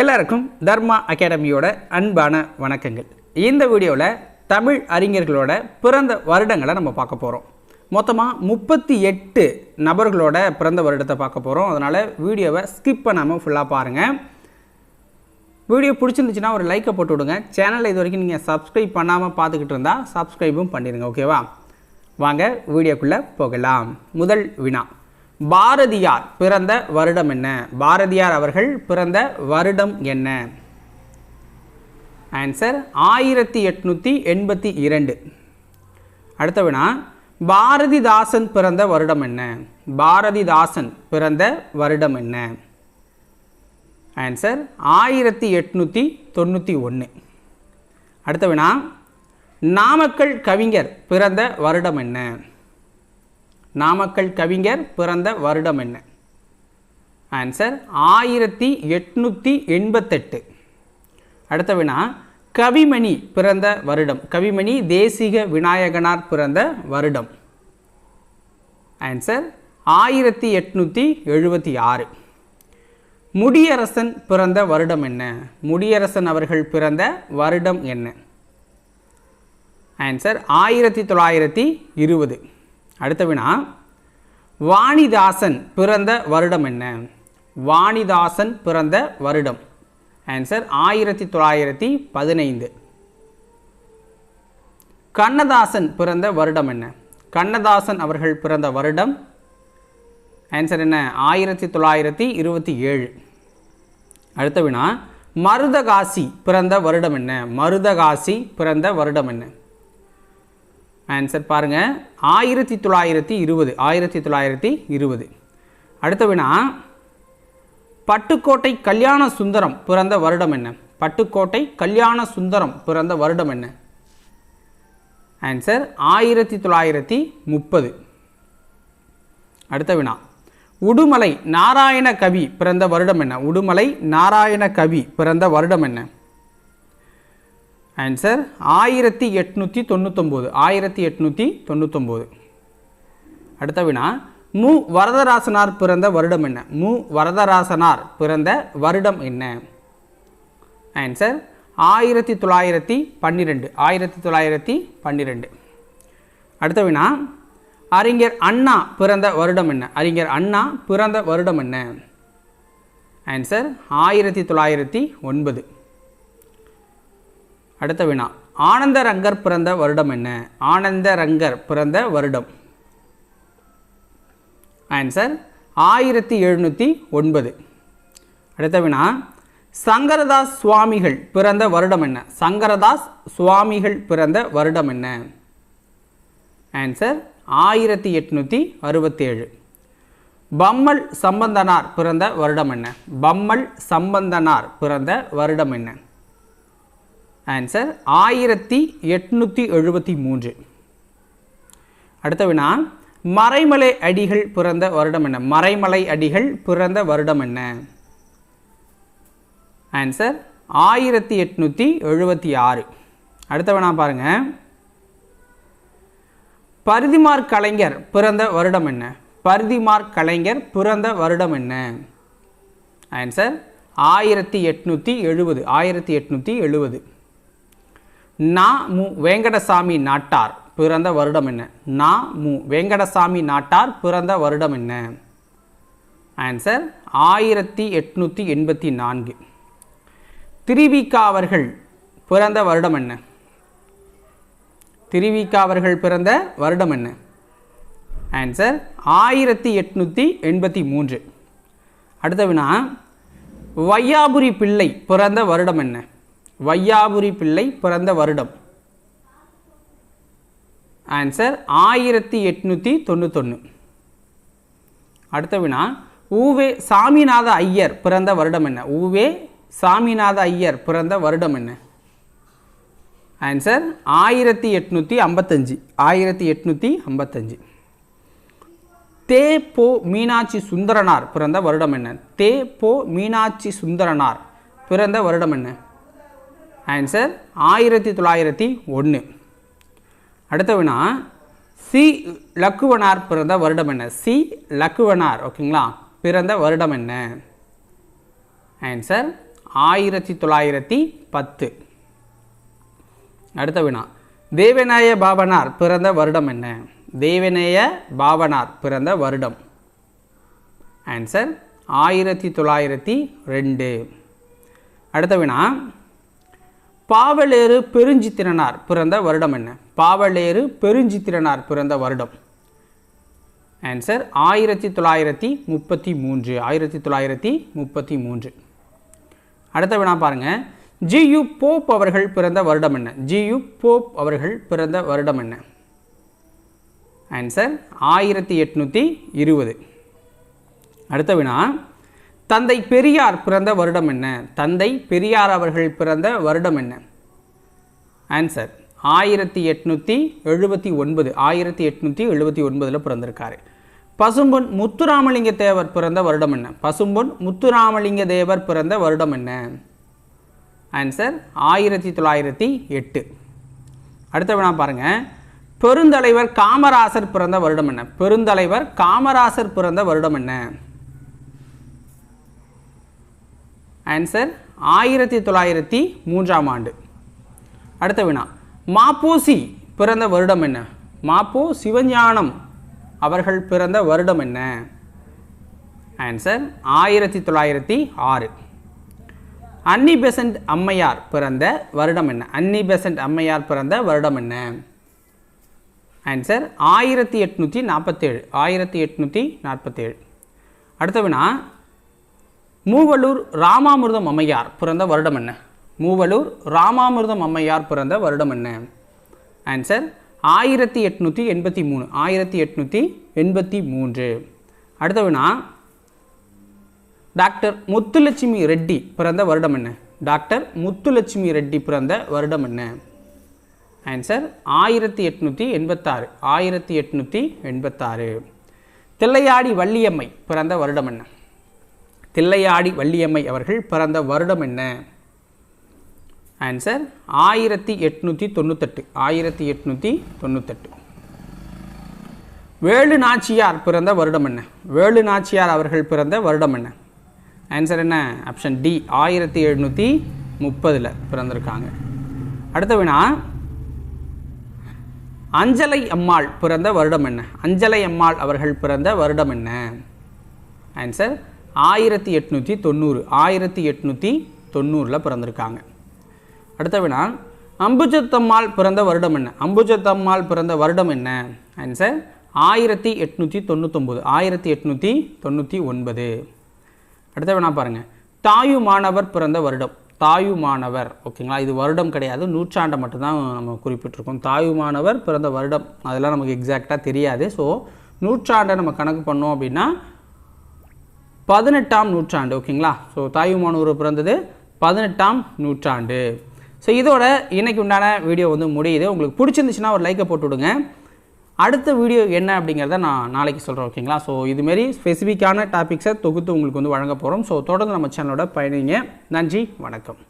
எல்லாருக்கும் தர்மா அகாடமியோட அன்பான வணக்கங்கள். இந்த வீடியோவில் தமிழ் அறிஞர்களோட பிறந்த வருடங்களை நம்ம பார்க்க போகிறோம் மொத்தமாக முப்பத்தி எட்டு நபர்களோட பிறந்த வருடத்தை பார்க்க போகிறோம் அதனால் வீடியோவை ஸ்கிப் பண்ணாமல் ஃபுல்லாக பாருங்கள் வீடியோ பிடிச்சிருந்துச்சுன்னா ஒரு லைக்கை போட்டு விடுங்க. சேனலில் இது வரைக்கும் நீங்கள் சப்ஸ்கிரைப் பண்ணாமல் பார்த்துக்கிட்டு இருந்தால் சப்ஸ்கிரைபும் பண்ணிடுங்க ஓகேவா வாங்க வீடியோக்குள்ளே போகலாம். முதல் வினா. பாரதியார் பிறந்த வருடம் என்ன? பாரதியார் அவர்கள் பிறந்த வருடம் என்ன? ஆன்சர் ஆயிரத்தி எட்நூற்றி எண்பத்தி இரண்டு. அடுத்த வினா பாரதிதாசன் பிறந்த வருடம் என்ன? பாரதிதாசன் பிறந்த வருடம் என்ன? ஆன்சர் ஆயிரத்தி எட்நூற்றி தொண்ணூற்றி ஒன்று அடுத்த வினா நாமக்கல் கவிஞர் பிறந்த வருடம் என்ன? நாமக்கல் கவிஞர் பிறந்த வருடம் என்ன? ஆன்சர் ஆயிரத்தி எட்நூற்றி எண்பத்தெட்டு. அடுத்த வினா கவிமணி பிறந்த வருடம். கவிமணி தேசிக விநாயகனார் பிறந்த வருடம். ஆன்சர் ஆயிரத்தி எட்நூற்றி எழுபத்தி ஆறு. முடியரசன் பிறந்த வருடம் என்ன? முடியரசன் அவர்கள் பிறந்த வருடம் என்ன? ஆன்சர் ஆயிரத்தி தொள்ளாயிரத்தி இருபது. அடுத்த வினா வாணிதாசன் பிறந்த வருடம் என்ன? வாணிதாசன் பிறந்த வருடம். ஆன்சர் ஆயிரத்தி தொள்ளாயிரத்தி பதினைந்து. கண்ணதாசன் பிறந்த வருடம் என்ன? கண்ணதாசன் அவர்கள் பிறந்த வருடம் ஆன்சர் என்ன? ஆயிரத்தி தொள்ளாயிரத்தி இருபத்தி ஏழு. அடுத்த வினா மருதகாசி பிறந்த வருடம் என்ன? மருதகாசி பிறந்த வருடம் என்ன? ஆன்சர் பாருங்க. ஆயிரத்தி தொள்ளாயிரத்தி இருபது. ஆயிரத்தி தொள்ளாயிரத்தி இருபது. அடுத்த வினா பட்டுக்கோட்டை கல்யாண சுந்தரம் பிறந்த வருடம் என்ன? பட்டுக்கோட்டை கல்யாண சுந்தரம் பிறந்த வருடம் என்ன? ஆன்சர் ஆயிரத்தி தொள்ளாயிரத்தி முப்பது. அடுத்த வினா உடுமலை நாராயண கவி பிறந்த வருடம் என்ன? உடுமலை நாராயண கவி பிறந்த வருடம் என்ன? ஆன்சர் ஆயிரத்தி எட்நூற்றி தொண்ணூத்தொம்போது ஆயிரத்தி எட்நூற்றி தொண்ணூத்தொம்போது. அடுத்த வினா மு வரதராசனார் பிறந்த வருடம் என்ன? மு வரதராசனார் பிறந்த வருடம் என்ன? ஆன்சர் ஆயிரத்தி தொள்ளாயிரத்தி பன்னிரெண்டு ஆயிரத்தி தொள்ளாயிரத்தி பன்னிரெண்டு. அடுத்த வினா அறிஞர் அண்ணா பிறந்த வருடம் என்ன? அறிஞர் அண்ணா பிறந்த வருடம் என்ன? ஆன்சர் ஆயிரத்தி தொள்ளாயிரத்தி ஒன்பது. அடுத்த வினா ஆனந்தரங்கர் பிறந்த வருடம் என்ன? ஆனந்தரங்கர் பிறந்த வருடம். ஆன்சர் ஆயிரத்தி எழுநூற்றி ஒன்பது. அடுத்த வினா சங்கரதாஸ் சுவாமிகள் பிறந்த வருடம் என்ன? சங்கரதாஸ் சுவாமிகள் பிறந்த வருடம் என்ன? ஆன்சர் ஆயிரத்தி எட்நூற்றி அறுபத்தேழு. பம்மல் சம்பந்தனார் பிறந்த வருடம் என்ன? பம்மல் சம்பந்தனார் பிறந்த வருடம் என்ன? ஆன்சர் ஆயிரத்தி எட்நூற்றி எழுபத்தி மூன்று. அடுத்த வினா மறைமலை அடிகள் பிறந்த வருடம் என்ன? மறைமலை அடிகள் பிறந்த வருடம் என்ன? ஆன்சர் ஆயிரத்தி எட்நூற்றி எழுபத்தி ஆறு. அடுத்த வினா பாருங்கள் பரிதிமார் கலைஞர் பிறந்த வருடம் என்ன? பரிதிமார் கலைஞர் பிறந்த வருடம் என்ன? ஆன்சர் ஆயிரத்தி எட்நூற்றி எழுபது. ஆயிரத்தி எட்நூற்றி எழுபது. நா மு வேங்கடசாமி நாட்டார். பிறந்த வருடம் என்ன? நா மு வேங்கடசாமி நாட்டார் பிறந்த வருடம் என்ன? ஆன்சர் ஆயிரத்தி எட்நூற்றி எண்பத்தி நான்கு. திருவிக்கா அவர்கள் பிறந்த வருடம் என்ன? திருவிக்கா அவர்கள் பிறந்த வருடம் என்ன? ஆன்சர் ஆயிரத்தி எட்நூற்றி எண்பத்தி மூன்று. அடுத்த வினா வையாபுரி பிள்ளை பிறந்த வருடம் என்ன? வையாபுரி பிள்ளை பிறந்த வருடம். ஆன்சர் ஆயிரத்தி எட்நூற்றி தொண்ணூத்தொன்று அடுத்த வினா ஊவே சாமிநாத ஐயர் பிறந்த வருடம் என்ன? ஊவே சாமிநாத ஐயர் பிறந்த வருடம் என்ன? ஆன்சர் ஆயிரத்தி எட்நூற்றி ஐம்பத்தஞ்சு. ஆயிரத்தி எட்நூற்றி ஐம்பத்தஞ்சு. தே போ மீனாட்சி சுந்தரனார் பிறந்த வருடம் என்ன? தே போ மீனாட்சி சுந்தரனார் பிறந்த வருடம் என்ன? ஆன்சர் ஆயிரத்தி தொள்ளாயிரத்தி ஒன்று அடுத்த வினா சி லக்குவனார் பிறந்த வருடம் என்ன? சி லக்குவனார் ஓகேங்களா? பிறந்த வருடம் என்ன? ஆன்சர் ஆயிரத்தி தொள்ளாயிரத்தி பத்து. அடுத்த வினா தேவநாய பாபனார் பிறந்த வருடம் என்ன? தேவநேய பாபனார் பிறந்த வருடம். ஆன்சர் ஆயிரத்தி தொள்ளாயிரத்தி ரெண்டு. அடுத்த வினா பாவலேறு பெருஞ்சித்திரனார் பிறந்த வருடம் என்ன? பாவலேறு பெருஞ்சித்திரனார் பிறந்த வருடம். ஆன்சர் ஆயிரத்தி தொள்ளாயிரத்தி முப்பத்தி மூன்று ஆயிரத்தி தொள்ளாயிரத்தி முப்பத்தி மூன்று அடுத்த வினா பாருங்க. ஜியு போப் அவர்கள் பிறந்த வருடம் என்ன? ஜியு போப் அவர்கள் பிறந்த வருடம் என்ன? ஆன்சர் ஆயிரத்தி எட்நூற்றி இருபது. அடுத்த வினா தந்தை பெரியார் பிறந்த வருடம் என்ன? தந்தை பெரியார் அவர்கள் பிறந்த வருடம் என்ன? ஆன்சர் ஆயிரத்தி எட்நூற்றி எழுபத்தி ஒன்பது. ஆயிரத்தி எட்நூற்றி எழுபத்தி ஒன்பதில் பிறந்திருக்காரு. பசும்பொன் முத்துராமலிங்க தேவர் பிறந்த வருடம் என்ன? பசும்பொன் முத்துராமலிங்க தேவர் பிறந்த வருடம் என்ன? ஆன்சர் ஆயிரத்தி தொள்ளாயிரத்தி எட்டு. அடுத்த வினா பாருங்கள் பெருந்தலைவர் காமராசர் பிறந்த வருடம் என்ன? பெருந்தலைவர் காமராசர் பிறந்த வருடம் என்ன? ஆன்சர் ஆயிரத்தி தொள்ளாயிரத்தி மூன்றாம் ஆண்டு. அடுத்த வினா. மாப்போசி பிறந்த வருடம் என்ன? மாப்போ சிவஞானம் அவர்கள் பிறந்த வருடம் என்ன? ஆன்சர் ஆயிரத்தி தொள்ளாயிரத்தி ஆறு அன்னி பெசன்ட் அம்மையார் பிறந்த வருடம் என்ன? அன்னி பெசன்ட் அம்மையார் பிறந்த வருடம் என்ன? ஆன்சர் ஆயிரத்தி எட்நூற்றி நாற்பத்தேழு ஆயிரத்தி எட்நூற்றி நாற்பத்தேழு அடுத்த வினா மூவலூர் ராமாமிர்தம் அம்மையார் பிறந்த வருடம் என்ன? மூவலூர் ராமாமிர்தம் அம்மையார் பிறந்த வருடம் என்ன? ஆன்சர் ஆயிரத்தி எட்நூற்றி எண்பத்தி மூணு ஆயிரத்தி எட்நூற்றி எண்பத்தி மூன்று. அடுத்த வினா டாக்டர் முத்துலட்சுமி ரெட்டி பிறந்த வருடம் என்ன? டாக்டர் முத்துலட்சுமி ரெட்டி பிறந்த வருடம் என்ன? ஆன்சர் ஆயிரத்தி எட்நூற்றி எண்பத்தாறு ஆயிரத்தி எட்நூற்றி எண்பத்தாறு. தில்லையாடி வள்ளியம்மை பிறந்த வருடம் என்ன? தில்லையாடி வள்ளியம்மை அவர்கள் பிறந்த வருடம் என்ன? ஆன்சர் ஆயிரத்தி எட்நூற்றி தொண்ணூத்தெட்டு. ஆயிரத்தி எட்நூற்றி தொண்ணூத்தெட்டு. வேலு நாச்சியார் பிறந்த வருடம் என்ன? வேலு நாச்சியார் அவர்கள் பிறந்த வருடம் என்ன? ஆன்சர் என்ன? ஆப்ஷன் டி ஆயிரத்தி எழுநூற்றி முப்பதில் பிறந்திருக்காங்க. அடுத்த வினா அஞ்சலை அம்மாள் பிறந்த வருடம் என்ன? அஞ்சலை அம்மாள் அவர்கள் பிறந்த வருடம் என்ன? ஆன்சர் ஆயிரத்தி எட்நூற்றி தொண்ணூறு ஆயிரத்தி எட்நூற்றி தொண்ணூறில் பிறந்திருக்காங்க. அடுத்த வினா அம்புஜத்தம்மாள் பிறந்த வருடம் என்ன? அம்புஜத்தம்மாள் பிறந்த வருடம் என்ன? ஆன்சர் ஆயிரத்தி எட்நூற்றி தொண்ணூத்தொம்பது ஆயிரத்தி எட்நூற்றி தொண்ணூற்றி ஒன்பது. அடுத்த வேணா பாருங்கள் தாயு மாணவர் பிறந்த வருடம். தாயு மாணவர் ஓகேங்களா? இது வருடம் கிடையாது நூற்றாண்டை மட்டும்தான் நம்ம குறிப்பிட்டிருக்கோம். தாயு மாணவர் பிறந்த வருடம். அதெல்லாம் நமக்கு எக்ஸாக்டாக தெரியாது. ஸோ நூற்றாண்டை நம்ம கணக்கு பண்ணோம் அப்படின்னா பதினெட்டாம் நூற்றாண்டு ஓகேங்களா? ஸோ தாயுமானூர் பிறந்தது. பதினெட்டாம் நூற்றாண்டு. ஸோ இதோட இன்றைக்கு உண்டான வீடியோ வந்து முடியுது. உங்களுக்கு பிடிச்சிருந்துச்சுன்னா ஒரு லைக்கை போட்டு விடுங்க. அடுத்த வீடியோ என்ன அப்படிங்கிறத நான் நாளைக்கு சொல்கிறேன் ஓகேங்களா? ஸோ இதுமாரி ஸ்பெசிஃபிக்கான டாபிக்ஸை தொகுத்து உங்களுக்கு வந்து வழங்க போகிறோம் ஸோ தொடர்ந்து நம்ம சேனலோட பயணிங்க. நன்றி வணக்கம்.